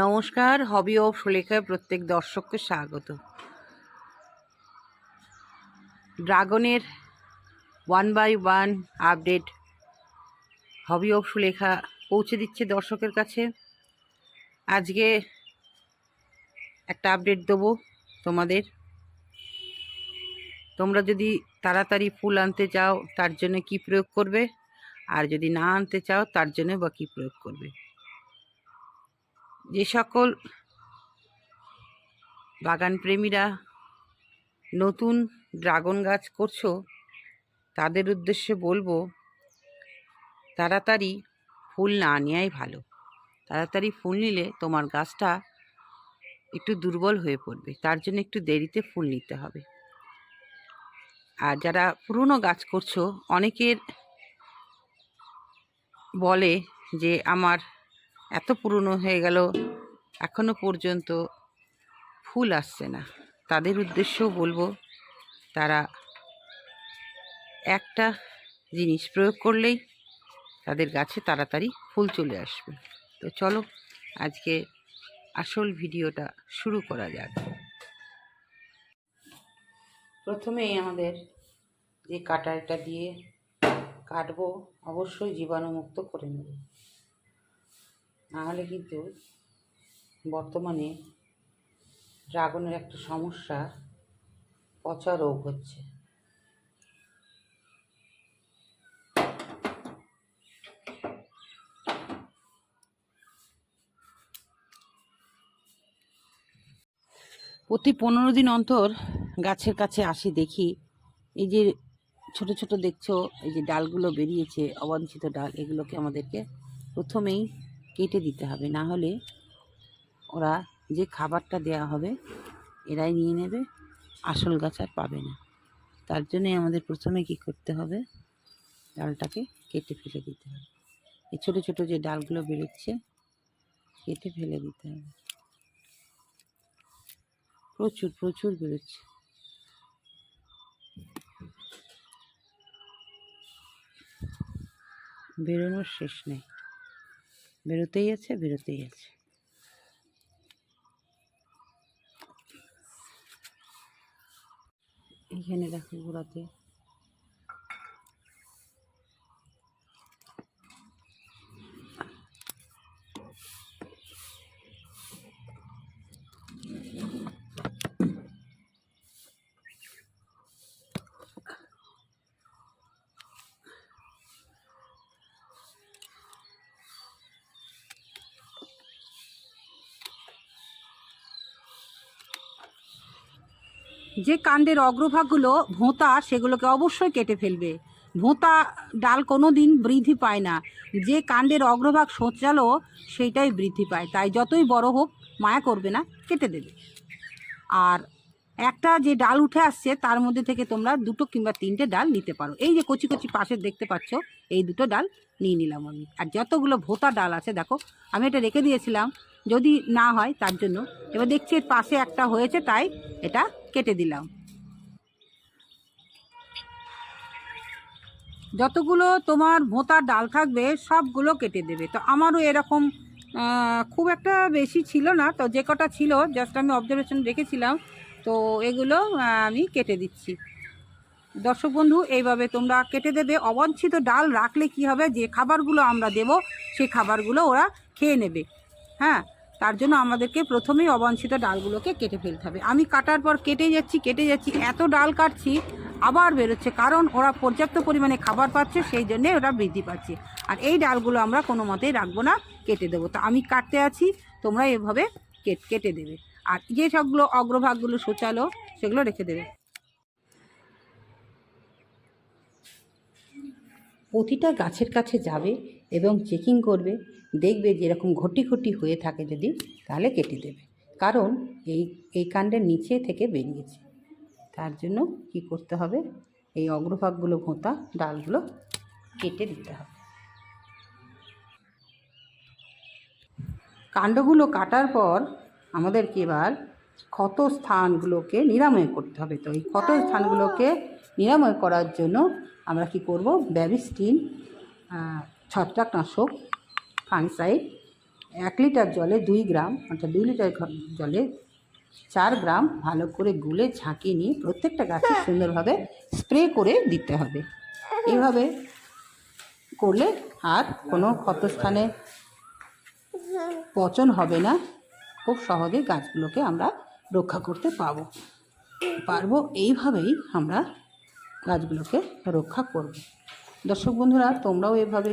নমস্কার, hobby of সুলেখায় প্রত্যেক দর্শককে স্বাগত। ড্রাগনের one by one update hobby of Sulekha পৌঁছে দিচ্ছে দর্শকের কাছে। আজকে একটা আপডেট দেবো তোমাদের। তোমরা যদি তাড়াতাড়ি ফুল আনতে চাও, তার জন্য কি প্রয়োগ করবে? আর যদি না আনতে চাও, তার জন্য বা কী প্রয়োগ করবে? যে সকল বাগান প্রেমীরা নতুন ড্রাগন গাছ করছ, তাদের উদ্দেশ্যে বলব, তাড়াতাড়ি ফুল না নেওয়াই ভালো। তাড়াতাড়ি ফুল নিলে তোমার গাছটা একটু দুর্বল হয়ে পড়বে, তার জন্য একটু দেরিতে ফুল নিতে হবে। আর যারা পুরনো গাছ করছ, অনেকের বলে যে আমার এত পুরনো হয়ে গেল, এখনও পর্যন্ত ফুল আসছে না। তাদের উদ্দেশ্যও বলব, তারা একটা জিনিস প্রয়োগ করলেই তাদের গাছে তাড়াতাড়ি ফুল চলে আসবে। তো চলো, আজকে আসল ভিডিওটা শুরু করা যাক। প্রথমেই আমাদের যে কাটারটা দিয়ে কাটবো, অবশ্যই জীবাণুমুক্ত করে নেব। নাহলে কিন্তু বর্তমানে ড্রাগনের একটা সমস্যা, পচা রোগ হচ্ছে। প্রতি পনেরো দিন অন্তর গাছের কাছে আসি, দেখি। এই যে ছোট ছোট দেখছ, এই যে ডালগুলো বেরিয়েছে, অবাঞ্ছিত ডাল, এগুলোকে আমাদেরকে প্রথমেই কেটে দিতে হবে। না হলে ওরা যে খাবারটা দেওয়া হবে, এরাই নিয়ে নেবে, আসল গাছ আর পাবে না। তার জন্যে আমাদের প্রথমে কি করতে হবে, ডালটাকে কেটে ফেলে দিতে হবে। এই ছোটো ছোটো যে ডালগুলো বেরোচ্ছে, কেটে ফেলে দিতে হবে। প্রচুর প্রচুর বেরোচ্ছে। বেরোনোর শেষ নেই। বেরোতেই আছে বেরোতেই আছে। এখানে দেখো গোড়াতে যে কাণ্ডের অগ্রভাগগুলো ভোঁতা, সেগুলোকে অবশ্যই কেটে ফেলবে। ভোঁতা ডাল কোনো দিন বৃদ্ধি পায় না। যে কাণ্ডের অগ্রভাগ সোঁচালো সেইটাই বৃদ্ধি পায়। তাই যতই বড় হোক, মায়া করবে না, কেটে দেবে। আর একটা যে ডাল উঠে আসছে, তার মধ্যে থেকে তোমরা দুটো কিংবা তিনটে ডাল নিতে পারো। এই যে কচি কচি পাশে দেখতে পাচ্ছ, এই দুটো ডাল নিয়ে নিলাম আমি। আর যতগুলো ভোতা ডাল আছে, দেখো, আমি এটা রেখে দিয়েছিলাম। যদি না হয়, তার জন্য। এবার দেখছি এর পাশে একটা হয়েছে, তাই এটা কেটে দিলাম। যতগুলো তোমার ভোঁতার ডাল থাকবে, সবগুলো কেটে দেবে। তো আমারও এরকম খুব একটা বেশি ছিল না। তো যে কটা ছিল জাস্ট আমি অবজারভেশন রেখেছিলাম তো এগুলো আমি কেটে দিচ্ছি। দর্শক বন্ধু, এইভাবে তোমরা কেটে দেবে। অবাঞ্ছিত ডাল রাখলে কি হবে? যে খাবারগুলো আমরা দেব সেই খাবারগুলো ওরা খেয়ে নেবে। হ্যাঁ? তার জন্য আমাদেরকে প্রথমেই অবাঞ্ছিত ডালগুলোকে কেটে ফেলতে হবে। আমি কাটার পর কেটে যাচ্ছি কেটে যাচ্ছি, এত ডাল কাটছি, আবার বেরোচ্ছে, কারণ ওরা পর্যাপ্ত পরিমাণে খাবার পাচ্ছে, সেই জন্যে ওরা বৃদ্ধি পাচ্ছে। আর এই ডালগুলো আমরা কোনো মতেই রাখব না, কেটে দেবো। তো আমি কাটতে আছি, তোমরা এভাবে কেট- কেটে দেবে। আর যে সবগুলো অগ্রভাগগুলো সোচালো সেগুলো রেখে দেবে। প্রতিটা গাছের কাছে যাবে এবং চেকিং করবে দেখবে যে এরকম ঘটি ঘটি হয়ে থাকে যদি, তাহলে কেটে দেবে। কারণ এই এই কাণ্ডের নিচে থেকে বেরিয়েছে। তার জন্য কি করতে হবে? এই অগ্রভাগগুলো ভোঁতা, ডালগুলো কেটে দিতে হবে। কাণ্ডগুলো কাটার পর আমাদেরকে এবার ক্ষত স্থানগুলোকে নিরাময় করতে হবে। তো এই ক্ষত স্থানগুলোকে নিরাময় করার জন্য আমরা কি করব? ব্যাবিস্টিন ছত্রাকনাশক ফাংসাইড এক লিটার জলে দুই গ্রাম অর্থাৎ দুই লিটার জলে চার গ্রাম ভালো করে গুলে ঝাঁকিয়ে নিয়ে প্রত্যেকটা গাছে সুন্দরভাবে স্প্রে করে দিতে হবে। এইভাবে করলে আর কোনো ক্ষতস্থানে পচন হবে না। খুব সহজে গাছগুলোকে আমরা রক্ষা করতে পারব পারব এইভাবেই আমরা গাছগুলোকে রক্ষা করব। দর্শক বন্ধুরা, তোমরাও এভাবে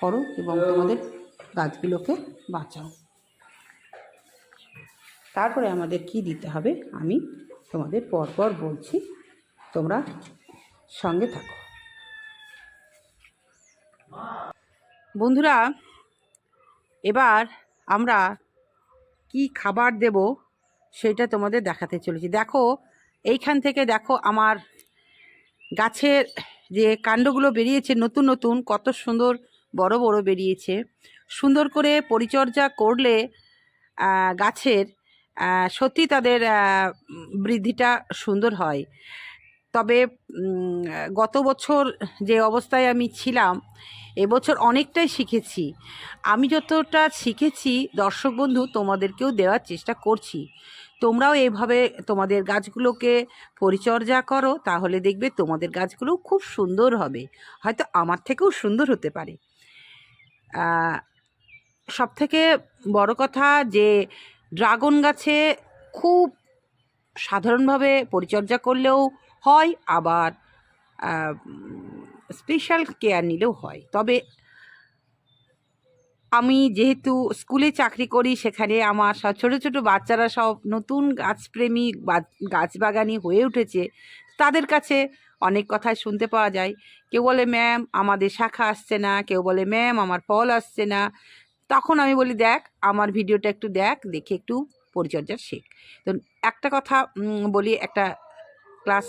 করো এবং তোমাদের গাছগুলোকে বাঁচাও। তারপরে আমাদের কি দিতে হবে? আমি তোমাদের পরপর বলছি, তোমরা সঙ্গে থাকো। বন্ধুরা, এবার আমরা কি খাবার দেব সেটা তোমাদের দেখাতে চলেছি। দেখো, এইখান থেকে দেখো আমার গাছের যে কাণ্ডগুলো বেরিয়েছে, নতুন নতুন, কত সুন্দর, বড় বড় বেরিয়েছে। সুন্দর করে পরিচর্যা করলে গাছের সত্যি তাদের বৃদ্ধিটা সুন্দর হয়। তবে গত বছর যে অবস্থায় আমি ছিলাম এবছর অনেকটাই শিখেছি। আমি যতটা শিখেছি, দর্শক বন্ধু, তোমাদেরকেও দেওয়ার চেষ্টা করছি। তোমরাও এইভাবে তোমাদের গাছগুলোকে পরিচর্যা করো, তাহলে দেখবে তোমাদের গাছগুলো খুব সুন্দর হবে। হয়তো আমার থেকেও সুন্দর হতে পারে। সব থেকে বড় কথা যে, ড্রাগন গাছে খুব সাধারণভাবে পরিচর্যা করলেও হয়, আবার স্পেশাল কেয়ার নিলেও হয়। তবে আমি যেহেতু স্কুলে চাকরি করি, সেখানে আমার সব ছোটো ছোটো বাচ্চারা সব নতুন গাছপ্রেমী বা- গাছবাগানি হয়ে উঠেছে, তাদের কাছে অনেক কথাই শুনতে পাওয়া যায়। কেউ বলে, ম্যাম, আমাদের শাখা আসছে না। কেউ বলে, ম্যাম, আমার ফল আসছে না। তখন আমি বলি, দেখ, আমার ভিডিওটা একটু দেখ, দেখে একটু পরিচর্যা শেখ। তো একটা কথা বলি, একটা ক্লাস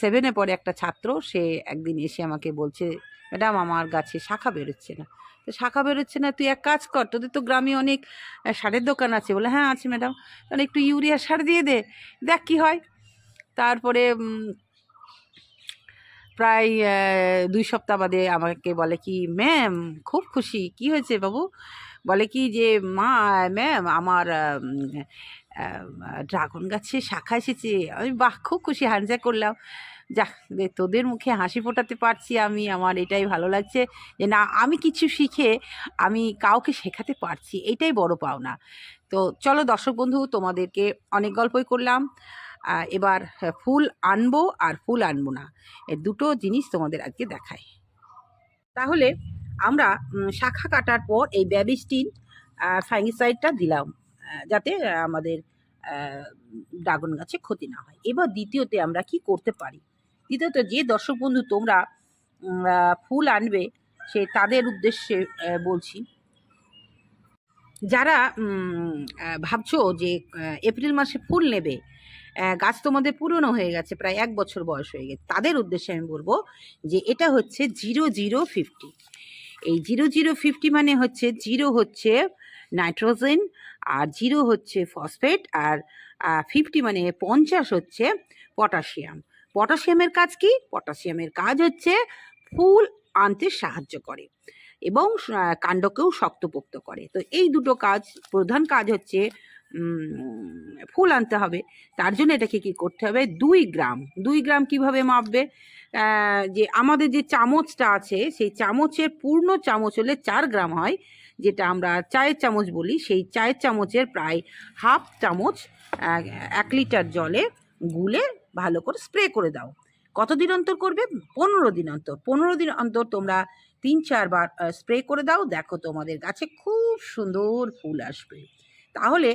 সেভেনে পরে একটা ছাত্র, সে একদিন এসে আমাকে বলছে, ম্যাডাম, আমার গাছে শাখা বেরোচ্ছে না। তো শাখা বেরোচ্ছে না, তুই এক কাজ কর, তোদের তো গ্রামে অনেক সারের দোকান আছে। বলে হ্যাঁ আছে ম্যাডাম। তাহলে একটু ইউরিয়া সার দিয়ে দে, দেখ কী হয়। তারপরে প্রায় দুই সপ্তাহ বাদে আমাকে বলে কি, ম্যাম, খুব খুশি। কি হয়েছে বাবু? বলে কি যে মা ম্যাম আমার ড্রাগন গাছে শাখা এসেছে। আমি বাহ খুব খুশি হ্যান্ডশেক করলাম। যাক তোদের মুখে হাসি ফোটাতে পারছি আমি আমার এটাই ভালো লাগছে যে না আমি কিছু শিখে আমি কাউকে শেখাতে পারছি এটাই বড় পাওনা। তো চলো দর্শক বন্ধু তোমাদেরকে অনেক গল্পই করলাম। এবার হ্যাঁ, ফুল আনব আর ফুল আনব না এই দুটো জিনিস তোমাদের আজকে দেখায় তাহলে আমরা শাখা কাটার পর এই ব্যাবিস্টিন ফাঙ্গিসাইডটা দিলাম যাতে আমাদের ড্রাগন গাছে ক্ষতি না হয়। এবার দ্বিতীয়তে আমরা কি করতে পারি? দ্বিতীয়ত যে দর্শক বন্ধু তোমরা ফুল আনবে, সে তাদের উদ্দেশ্যে বলছি। যারা ভাবছ যে এপ্রিল মাসে ফুল নেবে গাছ তোমাদের পুরনো হয়ে গেছে, প্রায় এক বছর বয়স হয়ে গেছে, তাদের উদ্দেশ্যে আমি বলব যে এটা হচ্ছে জিরো জিরো ফিফটি। এই জিরো জিরো ফিফটি মানে হচ্ছে জিরো হচ্ছে নাইট্রোজেন আর জিরো হচ্ছে ফসফেট আর ফিফটি মানে পঞ্চাশ হচ্ছে পটাশিয়াম পটাশিয়ামের কাজ কি? পটাশিয়ামের কাজ হচ্ছে ফুল আনতে সাহায্য করে এবং কাণ্ডকেও শক্তপোক্ত করে। তো এই দুটো কাজ, প্রধান কাজ হচ্ছে ফুল আনতে হবে। তার জন্য এটাকে কি করতে হবে? দুই গ্রাম। দুই গ্রাম কীভাবে মাপবে? যে আমাদের যে চামচটা আছে, সেই চামচের পূর্ণ চামচ হলে চার গ্রাম হয়, যেটা আমরা চায়ের চামচ বলি। সেই চায়ের চামচের প্রায় হাফ চামচ এক লিটার জলে গুলে ভালো করে স্প্রে করে দাও। কতদিন অন্তর করবে? পনেরো দিন অন্তর। পনেরো দিন অন্তর তোমরা তিন চারবার স্প্রে করে দাও। দেখো তোমাদের গাছে খুব সুন্দর ফুল আসবে। তাহলে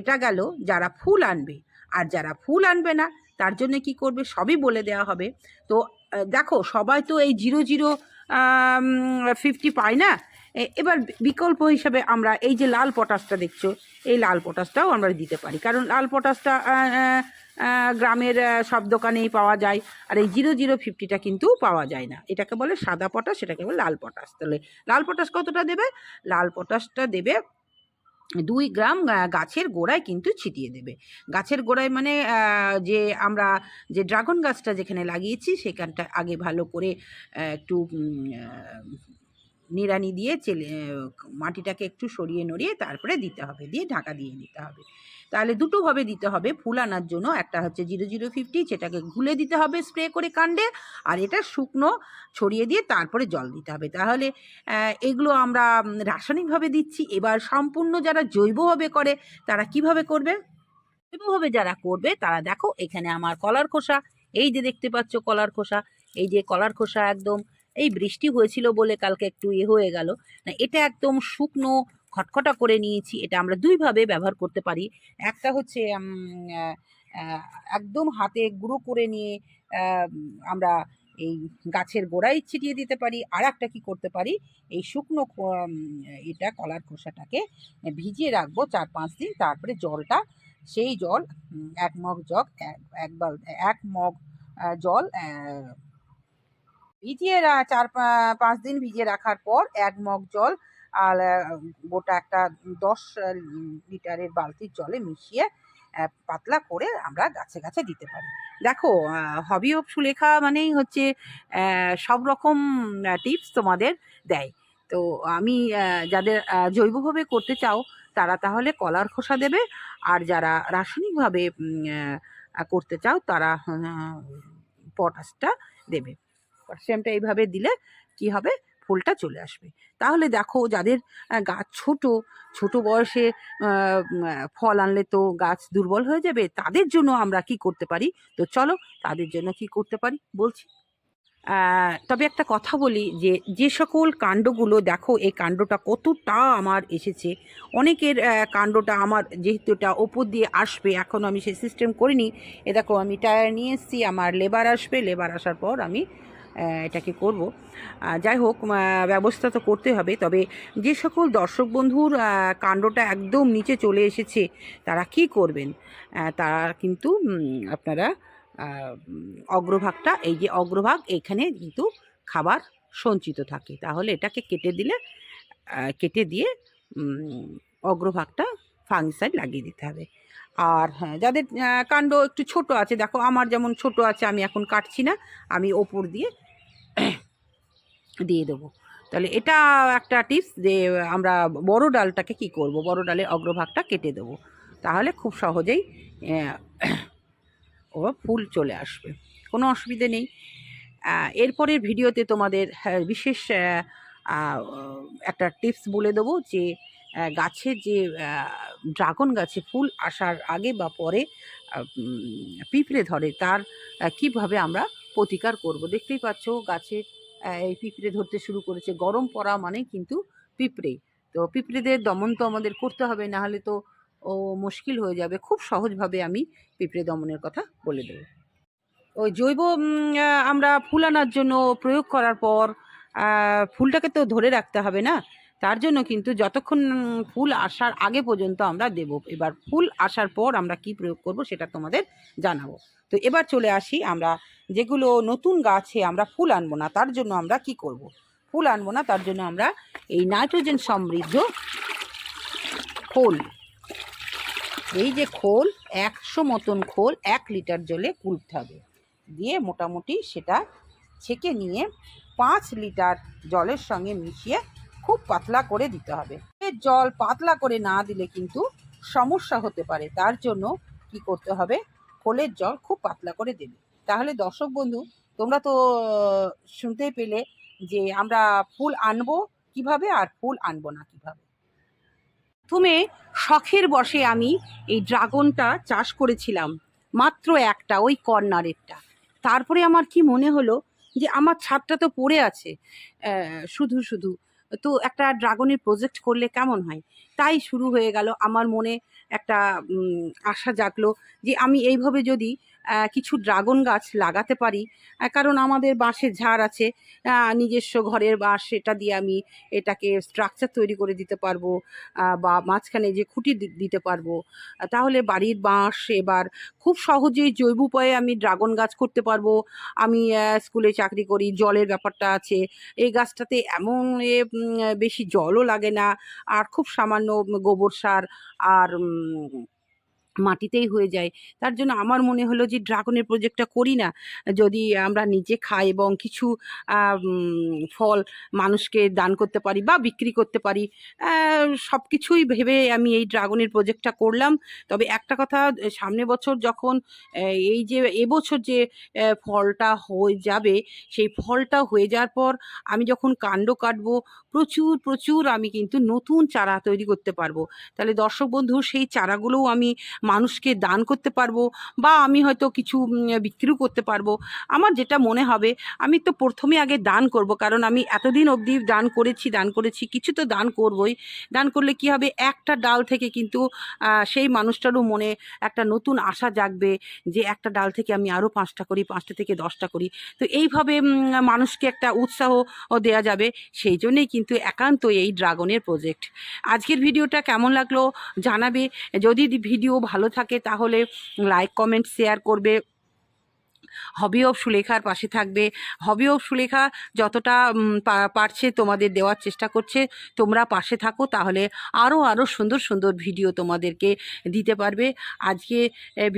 এটা গেল যারা ফুল আনবে। আর যারা ফুল আনবে না, তার জন্য কি করবে? সবই বলে দেওয়া হবে। তো দেখো, সবাই তো এই জিরো জিরো ফিফটি পায় না? এবার বিকল্প হিসাবে আমরা এই যে লাল পটাশটা দেখছ, এই লাল পটাশটাও আমরা দিতে পারি। কারণ লাল পটাশটা গ্রামের সব দোকানেই পাওয়া যায়। আর এই জিরো জিরো ফিফটিটা কিন্তু পাওয়া যায় না। এটাকে বলে সাদা পটাশ সেটাকে বলে লাল পটাশ। তাহলে লাল পটাশ কতটা দেবে? লাল পটাশটা দেবে দুই গ্রাম গাছের গোড়ায় কিন্তু ছিটিয়ে দেবে। গাছের গোড়ায় মানে যে আমরা যে ড্রাগন গাছটা যেখানে লাগিয়েছি, সেখানটা আগে ভালো করে একটু নিড়ানি দিয়ে চেলে মাটিটাকে একটু সরিয়ে নড়িয়ে তারপরে দিতে হবে, দিয়ে ঢাকা দিয়ে দিতে হবে। তাহলে দুটোভাবে দিতে হবে। ফুল আনার জন্য একটা হচ্ছে জিরো জিরো ফিফটি সেটাকে ঘুলে দিতে হবে স্প্রে করে কাণ্ডে, আর এটা শুকনো ছড়িয়ে দিয়ে তারপরে জল দিতে হবে। তাহলে এগুলো আমরা রাসায়নিকভাবে দিচ্ছি। এবার সম্পূর্ণ যারা জৈবভাবে করে, তারা কীভাবে করবে? জৈবভাবে যারা করবে, তারা দেখো এখানে আমার কলার খোসা। এই যে দেখতে পাচ্ছ কলার খোসা। এই যে কলার খোসা একদম, এই বৃষ্টি হয়েছিল বলে কালকে একটু ইয়ে হয়ে গেল। না, এটা একদম শুকনো খটখটা করে নিয়েছি, এটা আমরা দুইভাবে ব্যবহার করতে পারি। একটা হচ্ছে একদম হাতে গুঁড়ো করে নিয়ে আমরা এই গাছের গোড়ায় ছিটিয়ে দিতে পারি। আর একটা কী করতে পারি? এই শুকনো এটা কলার খোসাটাকে ভিজিয়ে রাখব চার পাঁচ দিন। তারপরে জলটা, সেই জল এক মগ জগ, এক বাল, এক মগ জল ভিজিয়ে চার পাঁচ দিন ভিজিয়ে রাখার পর এক মগ জল আর গোটা একটা দশ লিটারের বালতির জলে মিশিয়ে পাতলা করে আমরা গাছে গাছে দিতে পারি। দেখো হবি অফ সুলেখা মানেই হচ্ছে সব রকম টিপস তোমাদের দেয়। তো আমি যাদের জৈবভাবে করতে চাও, তারা তাহলে কলার খোসা দেবে। আর যারা রাসায়নিকভাবে করতে চাও, তারা পটাশটা দেবে। পটাশিয়ামটা এইভাবে দিলে কি হবে? ফুলটা চলে আসবে। তাহলে দেখো যাদের গাছ ছোট ছোট বয়সে ফল আনলে তো গাছ দুর্বল হয়ে যাবে, তাদের জন্য আমরা কি করতে পারি? তো চলো তাদের জন্য কি করতে পারি বলছি। তবে একটা কথা বলি যে যে সকল কাণ্ডগুলো দেখো, এই কাণ্ডটা কতটা আমার এসেছে। অনেকের কাণ্ডটা আমার যেহেতু এটা ওপর দিয়ে আসবে এখনও আমি সেই সিস্টেম করিনি। এ দেখো আমি টায়ার নিয়ে এসেছি, আমার লেবার আসবে লেবার আসার পর আমি এটাকে করব। যাই হোক ব্যবস্থা তো করতে হবে। তবে যে সকল দর্শক বন্ধুর কাণ্ডটা একদম নিচে চলে এসেছে, তারা কি করবেন? তারা কিন্তু আপনারা অগ্রভাগটা, এই যে অগ্রভাগ, এখানে কিন্তু খাবার সঞ্চিত থাকে। তাহলে এটাকে কেটে দিলে কেটে দিয়ে অগ্রভাগটা ফাঙ্গিসাইড লাগিয়ে দিতে হবে। আর হ্যাঁ যাদের কাণ্ড একটু ছোট আছে, দেখো, আমার যেমন ছোট আছে, আমি এখন কাটছি না। আমি ওপর দিয়ে দিয়ে দেবো। তাহলে এটা একটা টিপস যে আমরা বড় ডালটাকে কি করব? বড় ডালের অগ্রভাগটা কেটে দেবো। তাহলে খুব সহজেই ও ফুল চলে আসবে। কোনো অসুবিধে নেই। এরপরের ভিডিওতে তোমাদের হ্যাঁ, বিশেষ একটা টিপস বলে দেবো যে গাছের যে ড্রাগন গাছে ফুল আসার আগে বা পরে পিঁপড়ে ধরে তার কীভাবে আমরা প্রতিকার করব? দেখতেই পাচ্ছ গাছে এই পিঁপড়ে ধরতে শুরু করেছে। গরম পড়া মানে কিন্তু পিঁপড়ে। তো পিঁপড়েদের দমন তো আমাদের করতে হবে, না হলে তো ও মুশকিল হয়ে যাবে। খুব সহজভাবে আমি পিঁপড়ে দমনের কথা বলে দেব। ওই জৈব আমরা ফুল আনার জন্য প্রয়োগ করার পর ফুলটাকে তো ধরে রাখতে হবে না? তার জন্য কিন্তু যতক্ষণ ফুল আসার আগে পর্যন্ত আমরা দেব। এবার ফুল আসার পর আমরা কি প্রয়োগ করব সেটা তোমাদের জানাব। তো এবার চলে আসি আমরা, যেগুলো নতুন গাছে আমরা ফুল আনব না, তার জন্য আমরা কি করব? ফুল আনব না, তার জন্য আমরা এই নাইট্রোজেন সমৃদ্ধ খোল। এই যে খোল, একশো মতন খোল, এক লিটার জলে কুলতে হবে। দিয়ে মোটামুটি সেটা ছেঁকে নিয়ে পাঁচ লিটার জলের সঙ্গে মিশিয়ে খুব পাতলা করে দিতে হবে। জল পাতলা করে না দিলে কিন্তু সমস্যা হতে পারে। তার জন্য কি করতে হবে? খোলের জল খুব পাতলা করে দেবে। তাহলে দর্শক বন্ধু, তোমরা তো শুনতেই পেলে যে আমরা ফুল আনব কীভাবে আর ফুল আনব না কীভাবে। প্রথমে শখের বসে আমি এই ড্রাগনটা চাষ করেছিলাম মাত্র একটা, ওই কর্নারেরটা। তারপরে আমার কি মনে হলো যে আমার ছাদটা তো পড়ে আছে শুধু শুধু। তো একটা ড্রাগনের প্রজেক্ট করলে কেমন হয়? তাই শুরু হয়ে গেল আমার মনে একটা আশা জাগলো যে আমি এইভাবে যদি কিছু ড্রাগন গাছ লাগাতে পারি। কারণ আমাদের বাঁশের ঝাড় আছে। নিজস্ব ঘরের বাঁশ সেটা দিয়ে আমি এটাকে স্ট্রাকচার তৈরি করে দিতে পারব বা মাঝখানে যে খুঁটি দিতে পারব। তাহলে বাড়ির বাঁশ এবার খুব সহজেই জৈব উপায়ে আমি ড্রাগন গাছ করতে পারব। আমি স্কুলে চাকরি করি, জলের ব্যাপারটা আছে। এই গাছটাতে এমন এ বেশি জলও লাগে না। আর খুব সামান্য গোবর সার আর মাটিতেই হয়ে যায়। তার জন্য আমার মনে হলো যে ড্রাগনের প্রজেক্টটা করি না। যদি আমরা নিজে খাই এবং কিছু ফল মানুষকে দান করতে পারি বা বিক্রি করতে পারি সব কিছুই ভেবে আমি এই ড্রাগনের প্রজেক্টটা করলাম। তবে একটা কথা, সামনে বছর যখন এই যে এবছর যে ফলটা হয়ে যাবে, সেই ফলটা হয়ে যাওয়ার পর আমি যখন কাণ্ড কাটবো, প্রচুর প্রচুর আমি কিন্তু নতুন চারা তৈরি করতে পারব। তাহলে দর্শক বন্ধু, সেই চারাগুলোও আমি মানুষকে দান করতে পারব বা আমি হয়তো কিছু বিক্রিও করতে পারব। আমার যেটা মনে হবে, আমি তো প্রথমে আগে দান করব, কারণ আমি এতদিন অবধি দান করেছি দান করেছি, কিছু তো দান করবই। দান করলে কি হবে? একটা ডাল থেকে কিন্তু সেই মানুষটারও মনে একটা নতুন আশা জাগবে যে একটা ডাল থেকে আমি আরও পাঁচটা করি, পাঁচটা থেকে দশটা করি। তো এইভাবে মানুষকে একটা উৎসাহ দেওয়া যাবে, সেই জন্যেই কিন্তু একান্ত এই ড্রাগনের প্রজেক্ট। আজকের ভিডিওটা কেমন লাগল জানাবে। যদি ভিডিও ভালো থাকে তাহলে লাইক কমেন্ট শেয়ার করবে। হবি অফ সুলেখার পাশে থাকবে। হবি অফ সুলেখা যতটা পারছে তোমাদের দেওয়ার চেষ্টা করছে। তোমরা পাশে থাকো তাহলে আরও আরও সুন্দর সুন্দর ভিডিও তোমাদেরকে দিতে পারবে। আজকে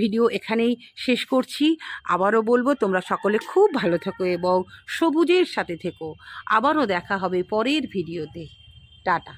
ভিডিও এখানেই শেষ করছি। আবারও বলব, তোমরা সকলে খুব ভালো থেকো এবং সবুজের সাথে থেকো। আবারও দেখা হবে পরের ভিডিওতে টাটা।